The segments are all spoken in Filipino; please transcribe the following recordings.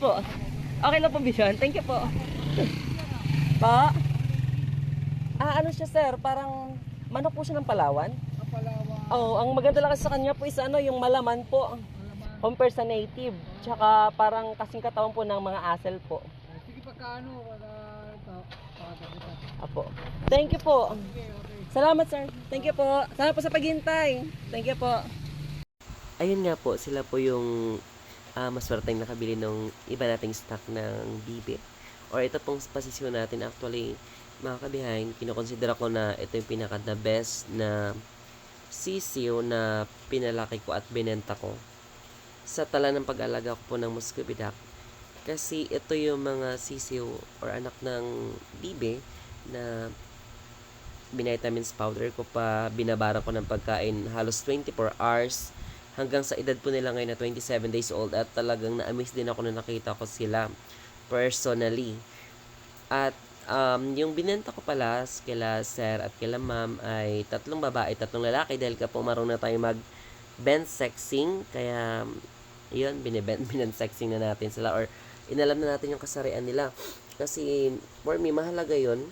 Po. Okay lang po, Vision. Thank you po. Pa? Ah, ano siya, sir? Parang manok po siya ng Palawan? Kapalawa, Oo, ang maganda lang kasi sa kanya po is ano, yung malaman po alaman. compare sa native. Tsaka parang kasing katawan po ng mga asel po. Sige pagkano, wala. Apo. Thank you po. Okay, okay. Salamat, sir. Thank you po. Salamat po sa paghintay. Thank you po. Ayun nga po, sila po yung uh, maswerteng nakabili ng iba nating stock ng bibi. Or ito pong pasisyon natin actually, mga kabihain, kinukonsidera ko na ito yung pinaka the best na sisiyo na pinalaki ko at binenta ko sa tala ng pag-alaga ko po ng Muscovy duck. Kasi ito yung mga sisiyo or anak ng bibi na binitamins powder ko pa, binabara ko ng pagkain halos 24 hours hanggang sa edad po nila ngayon na 27 days old at talagang na-amaze din ako na nakita ko sila personally. At um, yung binenta ko pala kila sir at kila ma'am ay tatlong babae, tatlong lalaki dahil ka po marunong na tayo mag bench sexing kaya yun, binibent, binent sexing na natin sila or inalam na natin yung kasarian nila. Kasi for me, mahalaga yun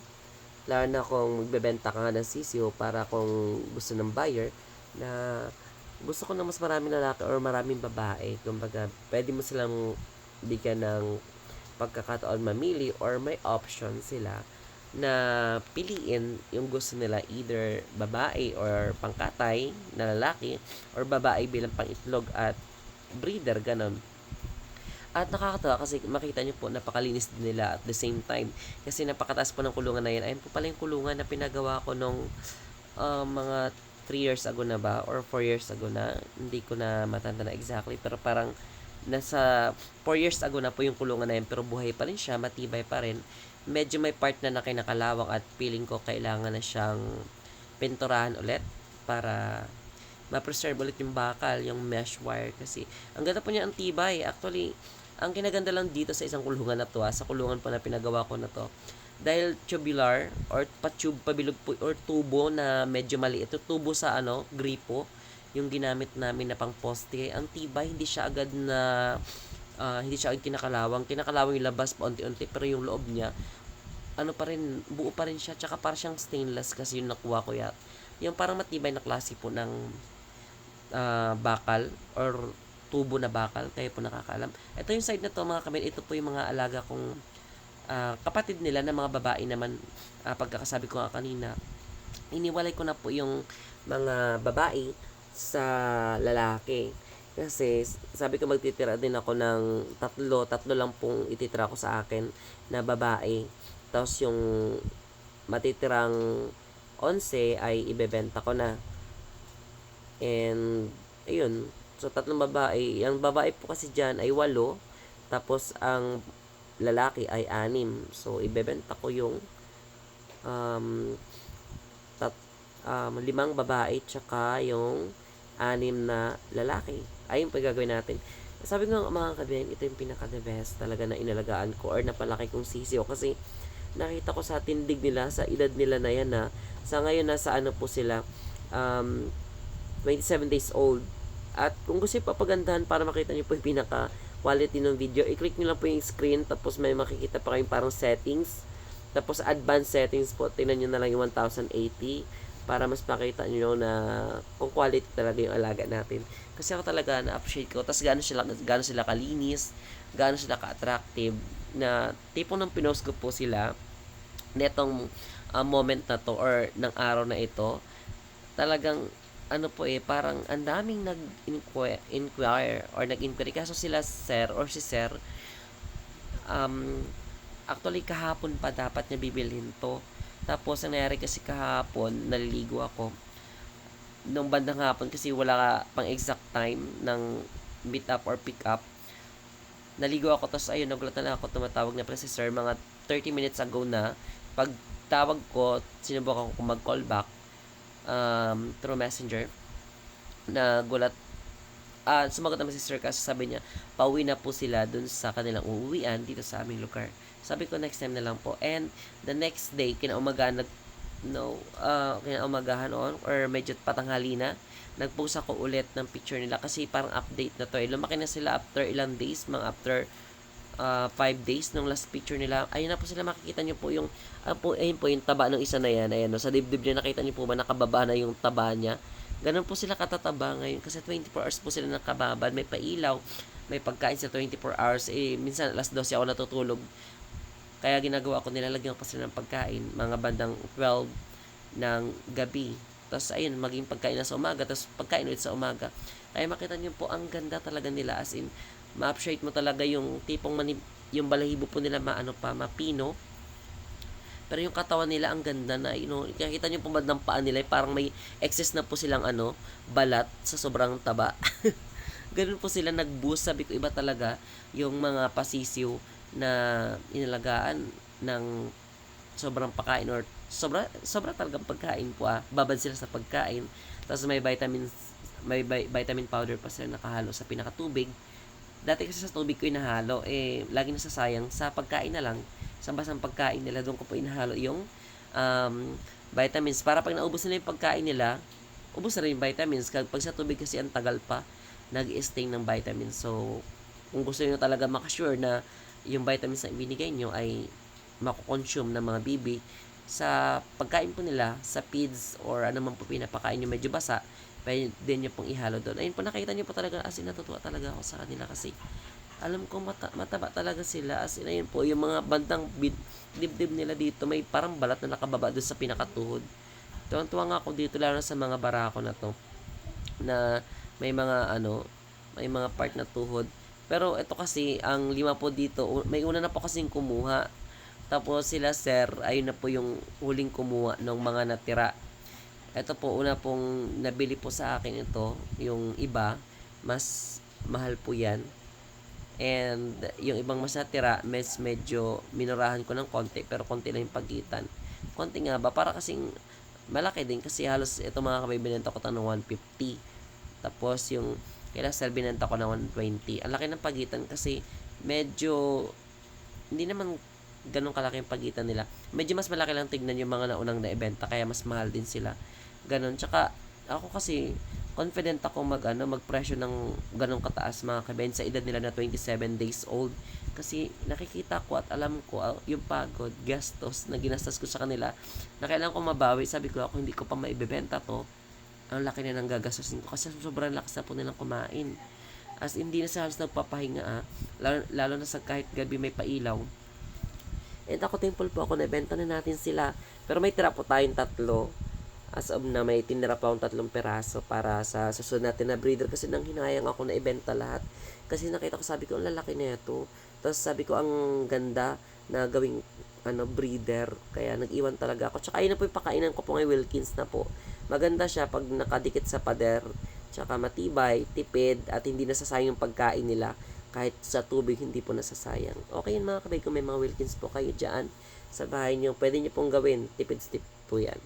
lalo na kung magbebenta ka ng sisiyo para kung gusto ng buyer na gusto ko na mas maraming lalaki or maraming babae. Kumbaga, pwede mo silang bigyan ng pagkakataon mamili or may option sila na piliin yung gusto nila either babae or pangkatay na lalaki or babae bilang pangitlog at breeder, ganun. At nakakatawa kasi makita nyo po, napakalinis din nila at the same time. Kasi napakataas po ng kulungan na yan. Ayun po pala yung kulungan na pinagawa ko nung uh, mga 3 years ago na ba or 4 years ago na. Hindi ko na matanda na exactly. Pero parang nasa 4 years ago na po yung kulungan na yan. Pero buhay pa rin siya, matibay pa rin. Medyo may part na nakinakalawang at feeling ko kailangan na siyang pinturahan ulit para ma-preserve ulit yung bakal, yung mesh wire kasi ang ganda po niya ang tibay. Actually, ang kinaganda lang dito sa isang kulungan na to, ah, sa kulungan po na pinagawa ko na to, dahil tubular or pa-tube, pabilog po, or tubo na medyo maliit. Ito tubo sa ano, gripo, yung ginamit namin na pang poste. Ang tibay, hindi siya agad na, ah, hindi siya agad kinakalawang. Kinakalawang yung labas pa unti-unti, pero yung loob niya, ano pa rin, buo pa rin siya. Tsaka parang siyang stainless kasi yung nakuha ko yan. Yung parang matibay na klase po ng ah, bakal or tubo na bakal. Kayo po nakakaalam. Ito yung side na to mga kamil. Ito po yung mga alaga kong ah, kapatid nila na mga babae naman. ah, pagkakasabi ko nga kanina, iniwalay ko na po yung mga babae sa lalaki. Kasi sabi ko magtitira din ako ng tatlo, tatlo lang pong ititira ko sa akin na babae. Tapos yung matitirang 11 ay ibebenta ko na. And, ayun. So, tatlong babae. Ang babae po kasi dyan ay walo. Tapos, ang lalaki ay anim. So, ibebenta ko yung um, tat, um, limang babae tsaka yung anim na lalaki. Ayun pa gagawin natin. Sabi ko nga mga kabiyan, ito yung pinaka-the best talaga na inalagaan ko or napalaki kong sisiyo kasi nakita ko sa tindig nila, sa edad nila na yan na sa ngayon nasa ano po sila um, 27 days old. At kung gusto papagandahan para makita nyo po yung pinaka quality ng video, i-click nyo lang po yung screen tapos may makikita pa kayong parang settings. Tapos advanced settings po, tingnan nyo na lang yung 1080 para mas makita nyo na kung quality talaga yung alaga natin. Kasi ako talaga na-appreciate ko. Tapos gaano sila, gaano sila kalinis, gaano sila ka-attractive, na tipo ng pinost ko po sila netong uh, moment na to or ng araw na ito, talagang ano po eh, parang ang daming nag-inquire or nag-inquiry. Kaso sila sir or si sir, um, actually kahapon pa dapat niya bibilhin to. Tapos, ang nangyari kasi kahapon, naliligo ako. Nung bandang hapon kasi wala pang exact time ng meet up or pick up. Naligo ako, tapos ayun, nagulat na lang ako, tumatawag na pala si sir, mga 30 minutes ago na. Pag tawag ko, sinubukan ko mag-call back um, through messenger. Nagulat, ah, sumagot naman si sir kasi sabi niya, pauwi na po sila dun sa kanilang uuwian dito sa aming lugar. Sabi ko next time na lang po. And the next day, kinaumagahan nag no, uh, kinaumagahan on or medyo patanghali na, nagpost ako ulit ng picture nila kasi parang update na to. Eh. Lumaki na sila after ilang days, mga after 5 days nung last picture nila. Ayun na po sila makikita nyo po yung ah, po, ayun po yung taba ng isa na yan. Ayan, no, sa dibdib niya nakita nyo po ba nakababa na yung taba niya. Ganun po sila katataba ngayon kasi 24 hours po sila nakababad. May pailaw, may pagkain sa 24 hours. Eh, minsan alas 12 ako natutulog. Kaya ginagawa ko, nilalagyan ko sila ng pagkain. Mga bandang 12 ng gabi. Tapos ayun, maging pagkain na sa umaga. Tapos pagkain ulit sa umaga. Kaya makita nyo po, ang ganda talaga nila. As in, ma-appreciate mo talaga yung tipong mani, yung balahibo po nila maano pa, mapino. Pero yung katawan nila ang ganda na, you know, nakita niyo ba ng paa nila, parang may excess na po silang ano, balat sa sobrang taba. Ganun po sila nag-boost. Sabi ko, iba talaga yung mga pasisiw na inalagaan ng sobrang pagkain or sobra sobra talagang pagkain po ah. Babad sila sa pagkain. Tapos may vitamins may vi- vitamin powder pa sila nakahalo sa pinakatubig. Dati kasi sa tubig ko inahalo, eh, lagi nasasayang sa pagkain na lang. Sa basang pagkain nila, doon ko po inahalo yung um, vitamins. Para pag naubos nila yung pagkain nila, ubos na rin yung vitamins. Kapag sa tubig kasi ang tagal pa, nag-stay ng vitamins. So, kung gusto niyo talaga makasure na yung vitamins na ibinigay nyo ay makukonsume ng mga bibi sa pagkain po nila, sa feeds or ano man po pinapakain nyo medyo basa, pwede nyo pong ihalo doon. Ayun po, nakita nyo po talaga, as in natutuwa talaga ako sa kanila kasi alam ko mata, mataba talaga sila. As in, ayun po, yung mga bandang bid, dibdib nila dito, may parang balat na nakababa doon sa pinakatuhod. Tuwang-tuwa nga ako dito, lalo sa mga barako na to, na may mga ano, may mga part na tuhod. Pero ito kasi, ang lima po dito, may una na po kasing kumuha. Tapos sila sir, ayun na po yung huling kumuha ng mga natira. Ito po, una pong nabili po sa akin ito, yung iba, mas mahal po yan. And yung ibang mas natira, mes medyo minurahan ko ng konti, pero konti lang yung pagitan. Konti nga ba, para kasing malaki din kasi halos ito mga kabay binenta ko ng 150. Tapos yung kailan sell binenta ko ng 120. Ang laki ng pagitan kasi medyo hindi naman ganun kalaki yung pagitan nila. Medyo mas malaki lang tignan yung mga naunang naibenta kaya mas mahal din sila. Ganun. Tsaka ako kasi confident ako mag ano magpresyo ng ganong kataas mga kabayan sa edad nila na 27 days old kasi nakikita ko at alam ko ah, yung pagod, gastos na ginastos ko sa kanila na kailangan ko mabawi. Sabi ko ako hindi ko pa maibebenta to. Ang laki na ng gagastusin ko kasi sobrang lakas na po nilang kumain. As in, hindi na sa halos nagpapahinga ah. Lalo, lalo na sa kahit gabi may pailaw. And ako temple po ako, nabenta na natin sila. Pero may tira po tayong tatlo. As of na may tinira pa akong tatlong peraso para sa susunod natin na breeder kasi nang hinayang ako na ibenta lahat. Kasi nakita ko, sabi ko, ang lalaki na ito. Tapos sabi ko, ang ganda na gawing ano, breeder. Kaya nag-iwan talaga ako. Tsaka ayun na po yung pakainan ko po ngay Wilkins na po. Maganda siya pag nakadikit sa pader. Tsaka matibay, tipid, at hindi nasasayang yung pagkain nila. Kahit sa tubig, hindi po nasasayang. Okay yun mga kabay, kung may mga Wilkins po kayo dyan sa bahay nyo, pwede nyo pong gawin. Tipid-tip po yan.